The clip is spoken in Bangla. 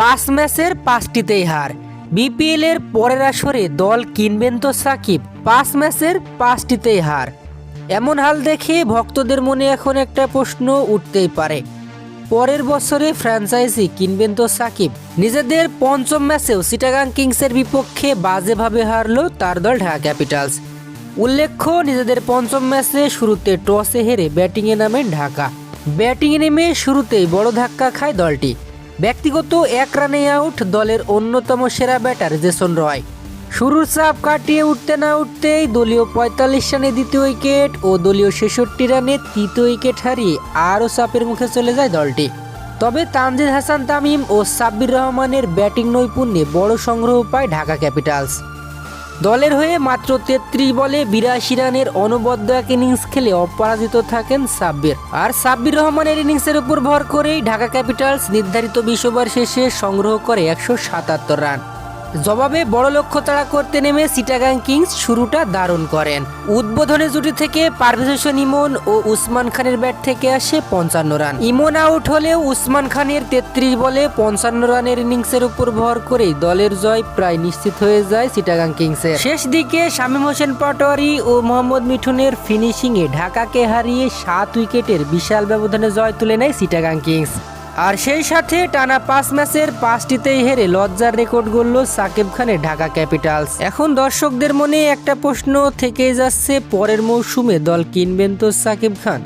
পাঁচ ম্যাচের পাঁচটিতেই হার। বিপিএল এর পরের আসরে দল কিনবেন তো সাকিব, পাঁচ ম্যাচের পাঁচটিতেই হার। এমন হাল দেখে ভক্তদের মনে এখন একটা প্রশ্ন উঠতেই পারে। পরের বছরে ফ্র্যাঞ্চাইজি কিনবেন তো সাকিব, নিজেদের পঞ্চম ম্যাচেও সিটাগাং কিংসের বিপক্ষে বাজেভাবে হারলো তার দল ঢাকা ক্যাপিটালস। উল্লেখ্য, নিজেদের পঞ্চম ম্যাচে শুরুতে টসে হেরে ব্যাটিংয়ে নামেন ঢাকা। ব্যাটিংয়ে নেমে শুরুতেই বড় ধাক্কা খায় দলটি। ব্যক্তিগত এক রানে আউট, দলের অন্যতম সেরা ব্যাটার জেসন রয়। শুরুর চাপ কাটিয়ে উঠতে না উঠতেই দলীয় পঁয়তাল্লিশ রানে দ্বিতীয় উইকেট ও দলীয় ছেষট্টি রানে তৃতীয় উইকেট হারিয়ে আরও চাপের মুখে চলে যায় দলটি। তবে তানজিদ হাসান তামিম ও সাব্বির রহমানের ব্যাটিং নৈপুণ্যে বড় সংগ্রহ পায় ঢাকা ক্যাপিটালস। দলের হয়ে মাত্র তেত্রিশ বলে বিরাশি রানের অনবদ্য এক ইনিংস খেলে অপরাজিত থাকেন সাব্বির। আর সাব্বির রহমানের ইনিংসের উপর ভর করেই ঢাকা ক্যাপিটালস নির্ধারিত বিশ ওভার শেষে সংগ্রহ করে একশো সাতাত্তর রান। জবাবে বড় লক্ষ্য তাড়া করতে নেমে সিটাগাং কিংস শুরুটা দারুণ করেন। উদ্বোধনী জুটি থেকে পারভেজ হোসেন ইমন ও উসমান খানের ব্যাট থেকে আসে পঞ্চান্ন রান। ইমন আউট হলেও উসমান খানের তেত্রিশ বলে পঞ্চান্ন রানের ইনিংসের উপর ভর করেই দলের জয় প্রায় নিশ্চিত হয়ে যায় সিটাগাং কিংসের শেষ দিকে শামীম হোসেন পাটোয়ারি ও মোহাম্মদ মিঠুনের ফিনিশিংয়ে ঢাকাকে হারিয়ে সাত উইকেটের বিশাল ব্যবধানে জয় তুলে নেয় সিটাগাং কিংস আর সেই সাথে টানা পাঁচ ম্যাচের পাঁচটিতেই হেরে লজ্জার রেকর্ড গড়ল সাকিব খানের ঢাকা ক্যাপিটালস। এখন দর্শকদের মনে একটা প্রশ্ন থেকে যাচ্ছে, পরের মৌসুমে দল কিনবেন তো সাকিব খান?